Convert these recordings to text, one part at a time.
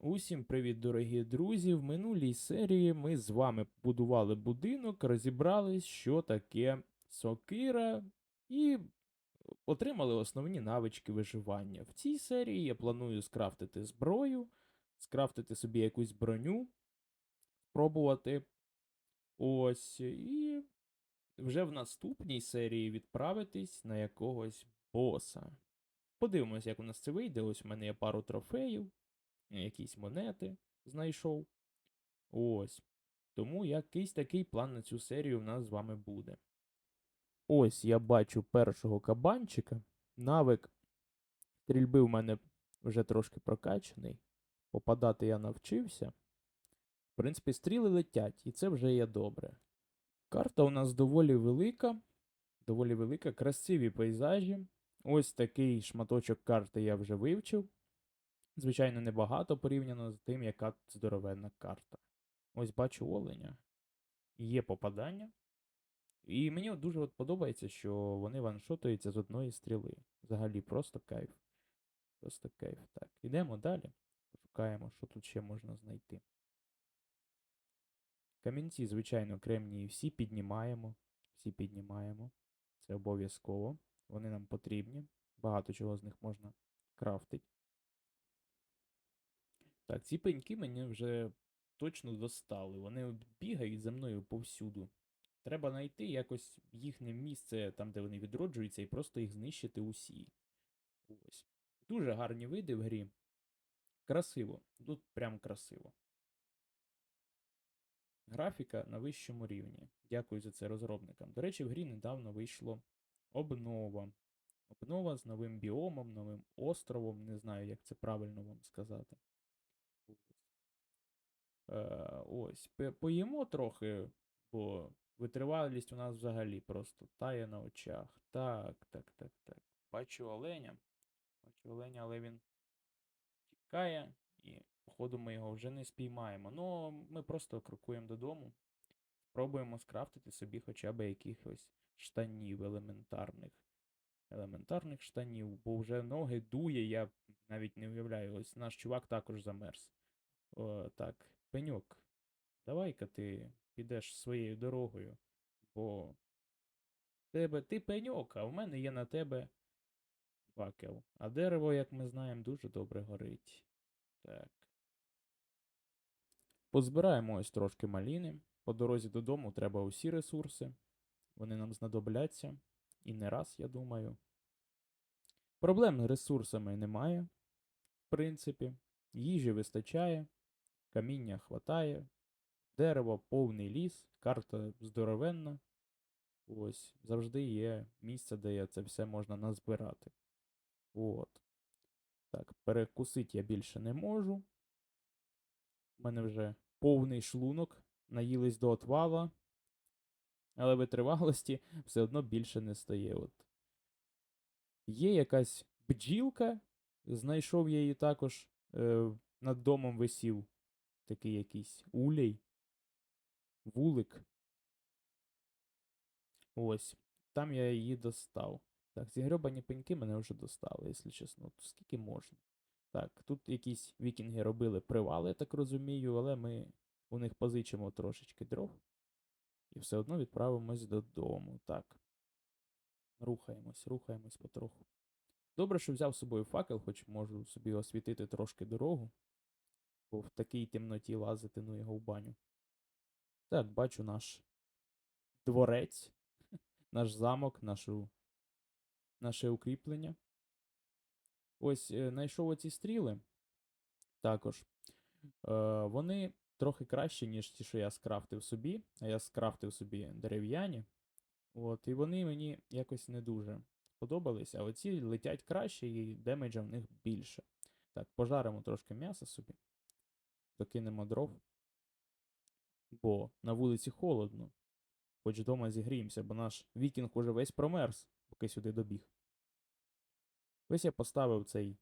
Усім привіт, дорогі друзі! В минулій серії ми з вами будували будинок, розібрались, що таке сокира, і отримали основні навички виживання. В цій серії я планую скрафтити зброю, скрафтити собі якусь броню, спробувати. Ось, і вже в наступній серії відправитись на якогось боса. Подивимось, як у нас це вийде. Ось у мене є пару трофеїв якісь монети знайшов. Ось. Тому якийсь такий план на цю серію в нас з вами буде. Ось я бачу першого кабанчика. Навик стрільби в мене вже трошки прокачаний. Попадати я навчився. В принципі, стріли летять, і це вже є добре. Карта у нас доволі велика. Доволі велика, красиві пейзажі. Ось такий шматочок карти я вже вивчив. Звичайно, небагато порівняно з тим, яка здоровенна карта. Ось бачу оленя. Є попадання. І мені дуже от подобається, що вони ваншотуються з одної стріли. Взагалі просто кайф. Просто кайф. Так, ідемо далі. Пошукаємо, що тут ще можна знайти. Камінці, звичайно, кремнії всі піднімаємо. Всі піднімаємо. Це обов'язково. Вони нам потрібні. Багато чого з них можна крафтити. Так, ці пеньки мені вже точно достали. Вони бігають за мною повсюду. Треба знайти якось їхнє місце там, де вони відроджуються, і просто їх знищити усі. Ось. Дуже гарні види в грі. Красиво. Тут прям красиво. Графіка на вищому рівні. Дякую за це розробникам. До речі, в грі недавно вийшло обнова. Обнова з новим біомом, новим островом. Не знаю, як це правильно вам сказати. Е, ось. Поїмо трохи, бо витривалість у нас взагалі просто тає на очах. Так, так, так, так. Бачу оленя. Бачу оленя, але він тікає, і, походу, ми його вже не спіймаємо. Ну, ми просто крокуємо додому. Спробуємо скрафтити собі хоча б якихось штанів елементарних. Елементарних штанів, бо вже ноги дує, я навіть не уявляю. Ось наш чувак також замерз. О, так, пеньок, давай-ка ти підеш своєю дорогою, бо тебе ти пеньок, а в мене є на тебе факел. А дерево, як ми знаємо, дуже добре горить. Так. Позбираємо ось трошки маліни. По дорозі додому треба усі ресурси. Вони нам знадобляться. І не раз, я думаю. Проблем з ресурсами немає, в принципі. Їжі вистачає. Каміння хватає, дерево повний ліс, карта здоровенна. Ось, завжди є місце, де це все можна назбирати. От. Так, перекусити я більше не можу. У мене вже повний шлунок, наїлись до отвала, але витривалості все одно більше не стає. От. Є якась бджілка, знайшов я її також е, над домом висів такий якийсь улей, вулик. Ось. Там я її достав. Так, ці грьобані пеньки мене вже достали, якщо чесно. Тут скільки можна. Так, тут якісь вікінги робили привали, я так розумію, але ми у них позичимо трошечки дров. І все одно відправимось додому. Так. Рухаємось, рухаємось потроху. Добре, що взяв з собою факел, хоч можу собі освітити трошки дорогу. Бо в такій темноті лазити, ну його в баню. Так, бачу наш дворець, наш замок, нашу, наше укріплення. Ось е, знайшов оці стріли. Також. Е, вони трохи кращі, ніж ті, що я скрафтив собі. А я скрафтив собі дерев'яні. От, і вони мені якось не дуже сподобались. А оці летять краще і демеджа в них більше. Так, пожаримо трошки м'яса собі докинемо дров. Бо на вулиці холодно. Хоч вдома зігріємося, бо наш вікінг уже весь промерз, поки сюди добіг. Ось я поставив цей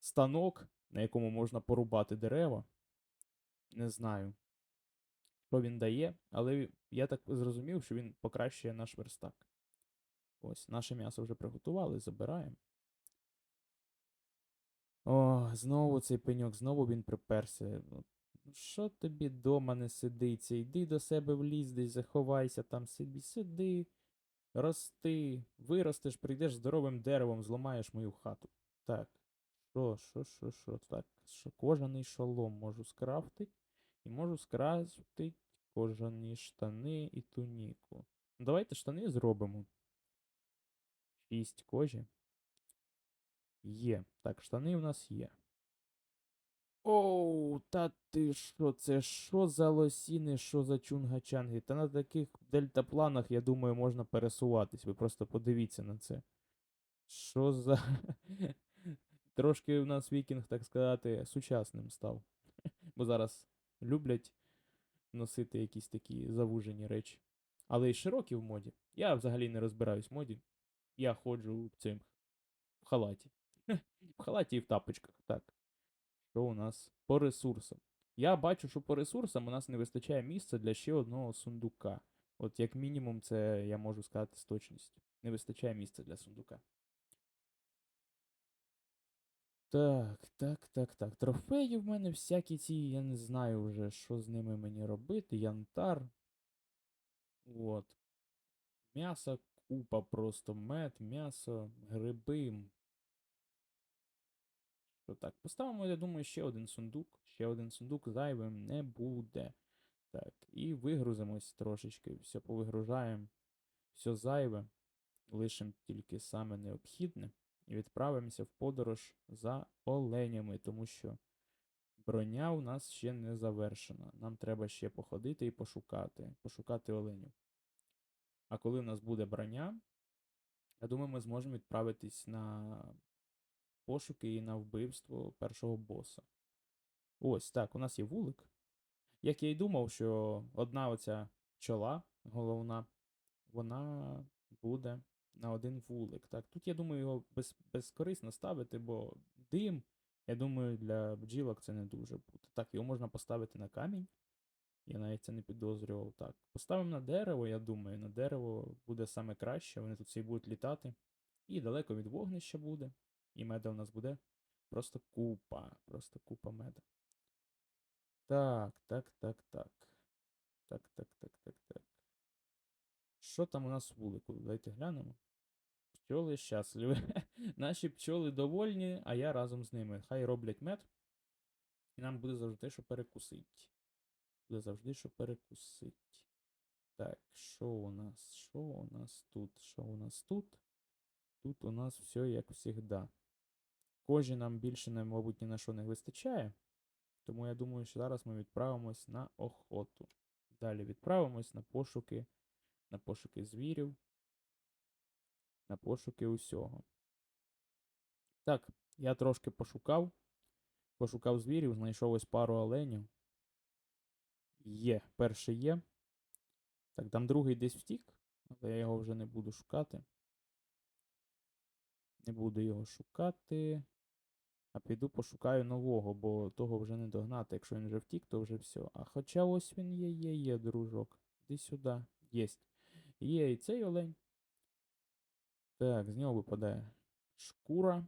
станок, на якому можна порубати дерева. Не знаю, що він дає, але я так зрозумів, що він покращує наш верстак. Ось, наше м'ясо вже приготували, забираємо. О, знову цей пеньок, знову він приперся. Ну, Що тобі дома не сидиться? Йди до себе в ліс, десь заховайся там собі. Сиди, рости, виростеш, прийдеш здоровим деревом, зламаєш мою хату. Так. Що, що, що, що? Так, що кожаний шолом можу скрафтити. І можу скрафтити кожані штани і туніку. Давайте штани зробимо. Шість кожі. Є. Так, штани в нас є. Оу, та ти що, це що за лосіни, що за чунгачанги? Та на таких дельтапланах, я думаю, можна пересуватись. Ви просто подивіться на це. Що за. Трошки у нас вікінг, так сказати, сучасним став. Бо зараз люблять носити якісь такі завужені речі. Але й широкі в моді. Я взагалі не розбираюсь в моді. Я ходжу цим в халаті. В халаті і в тапочках. Так. Що у нас по ресурсам? Я бачу, що по ресурсам у нас не вистачає місця для ще одного сундука. От як мінімум, це я можу сказати з точністю. Не вистачає місця для сундука. Так, так, так, так. Трофеї в мене всякі ці, я не знаю вже, що з ними мені робити. Янтар. От. М'ясо, купа просто мед, м'ясо, гриби. Що так, поставимо, я думаю, ще один сундук. Ще один сундук зайвим не буде. Так, і вигрузимось трошечки. Все повигружаємо. Все зайве. Лишимо тільки саме необхідне. І відправимося в подорож за оленями, тому що броня у нас ще не завершена. Нам треба ще походити і пошукати. Пошукати оленів. А коли в нас буде броня, я думаю, ми зможемо відправитись на пошуки і на вбивство першого боса. Ось так, у нас є вулик. Як я й думав, що одна оця пчола головна, вона буде на один вулик. Так, тут я думаю, його без, безкорисно ставити, бо дим, я думаю, для бджілок це не дуже буде. Так, його можна поставити на камінь. Я навіть це не підозрював. Так. Поставимо на дерево, я думаю, на дерево буде саме краще, вони тут всі будуть літати. І далеко від вогнища буде. І меда у нас буде просто купа. Просто купа меда. Так, так, так, так. Так, так, так, так, так. Що там у нас в вулику? Давайте глянемо. Пчоли щасливі. Наші пчоли довольні, а я разом з ними. Хай роблять мед. І нам буде завжди що перекусить. Буде завжди що перекусить. Так, що у нас? Що у нас тут? Що у нас тут? Тут у нас все як завжди. Кожі нам більше, мабуть, ні на що не вистачає. Тому я думаю, що зараз ми відправимось на охоту. Далі відправимось на пошуки, на пошуки звірів, на пошуки усього. Так, я трошки пошукав. Пошукав звірів, знайшов ось пару оленів. Є, перший є. Так, там другий десь втік, але я його вже не буду шукати. Не буду його шукати. А піду пошукаю нового, бо того вже не догнати. Якщо він вже втік, то вже все. А хоча ось він є, є, є, дружок. Іди сюди. Єсть. Є і цей олень. Так, з нього випадає шкура,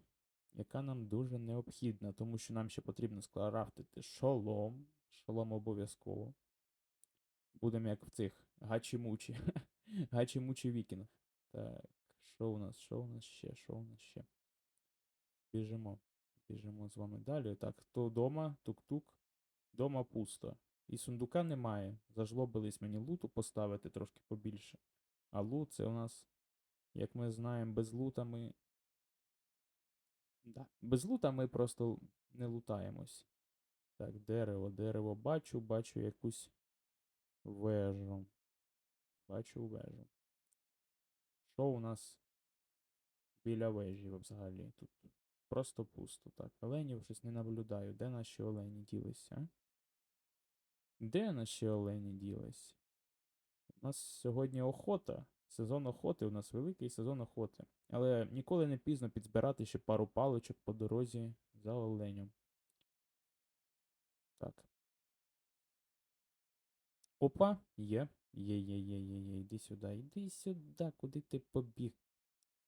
яка нам дуже необхідна, тому що нам ще потрібно скрафтити шолом. Шолом обов'язково. Будемо як в цих гачі-мучі. Гачі-мучі вікінг. Так, що у нас? Що у нас ще? Що у нас ще? Біжимо. Біжимо з вами далі. Так, хто вдома? Тук-тук. Дома пусто. І сундука немає. Зажлобились мені луту поставити трошки побільше. А лут це у нас, як ми знаємо, без лута ми. Да. Без лута ми просто не лутаємось. Так, дерево, дерево бачу, бачу якусь вежу. Бачу вежу. Що у нас біля вежі взагалі? Тут просто пусто. Так, оленів щось не наблюдаю. Де наші олені ділися? Де наші олені ділись? У нас сьогодні охота. Сезон охоти, у нас великий сезон охоти. Але ніколи не пізно підзбирати ще пару паличок по дорозі за оленем. Так. Опа, є. Є, є, є, є, є. Іди сюди, іди сюди, куди ти побіг?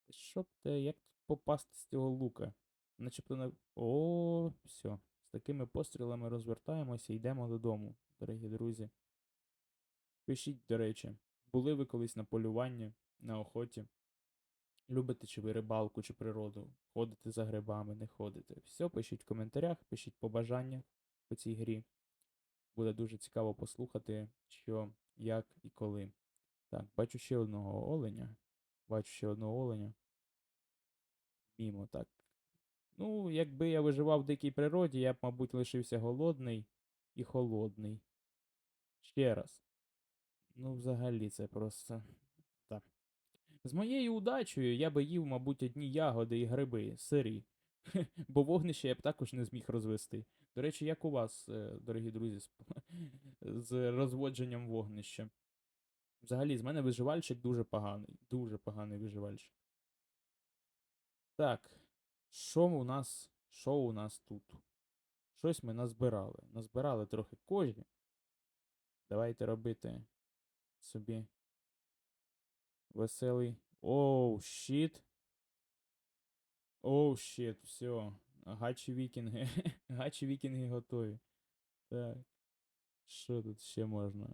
Щоб ти, як тут попасти з цього лука? Начебто на. О, все. З такими пострілами розвертаємося і йдемо додому, дорогі друзі. Пишіть, до речі, були ви колись на полюванні, на охоті? Любите чи ви рибалку, чи природу? Ходите за грибами, не ходите. Все, пишіть в коментарях, пишіть побажання по цій грі. Буде дуже цікаво послухати, що, як і коли. Так, бачу ще одного оленя. Бачу ще одного оленя. Мімо, так. Ну, якби я виживав в дикій природі, я б, мабуть, лишився голодний і холодний. Ще раз. Ну, взагалі, це просто. Так. З моєю удачею я би їв, мабуть, одні ягоди і гриби, сирі. Бо вогнище я б також не зміг розвести. До речі, як у вас, е, дорогі друзі, з, з розводженням вогнища? Взагалі, з мене виживальщик дуже поганий. Дуже поганий виживальщик. Так, що у нас, що у нас тут? Щось ми назбирали. Назбирали трохи кожі. Давайте робити собі веселий. Оу, щит. Оу, щит, все. Гачі вікінги. Гачі вікінги готові. Так. Що тут ще можна?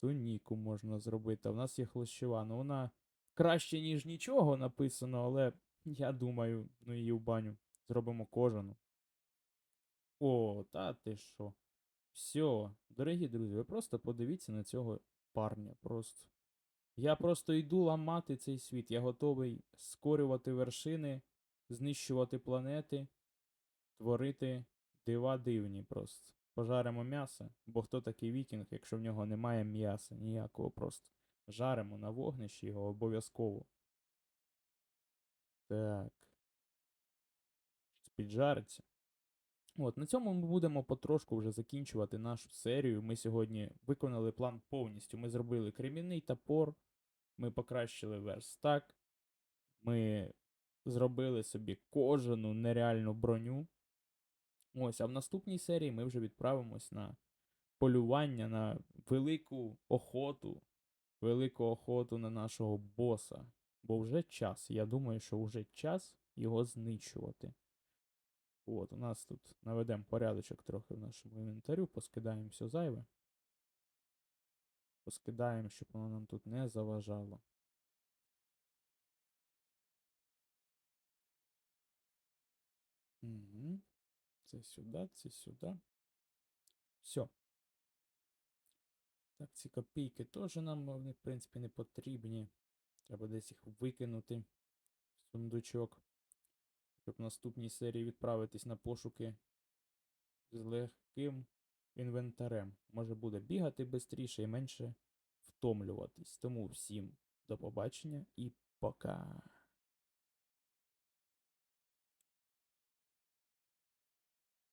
Туніку можна зробити. А в нас є хлощова. Ну вона краще, ніж нічого написано, але я думаю, ну її в баню. Зробимо кожану. О, та ти що? Все, дорогі друзі, ви просто подивіться на цього парня. Просто. Я просто йду ламати цей світ. Я готовий скорювати вершини, знищувати планети, творити дива дивні просто. Пожаримо м'ясо, бо хто такий вікінг, якщо в нього немає м'яса, ніякого просто. Жаримо на вогнищі його обов'язково. Так. Піджариться. От, на цьому ми будемо потрошку вже закінчувати нашу серію. Ми сьогодні виконали план повністю. Ми зробили кремінний топор, ми покращили верстак, ми зробили собі кожану нереальну броню. Ось, а в наступній серії ми вже відправимось на полювання, на велику охоту, велику охоту на нашого боса. Бо вже час. Я думаю, що вже час його знищувати. От, у нас тут наведемо порядочок трохи в нашому інвентарю, поскидаємо все зайве. Поскидаємо, щоб воно нам тут не заважало. Угу. Це сюди, це сюди. Все. Так, ці копійки теж нам, в принципі, не потрібні. Треба десь їх викинути в сундучок. Щоб в наступній серії відправитись на пошуки з легким інвентарем. Може буде бігати швидше і менше втомлюватись. Тому всім до побачення і пока.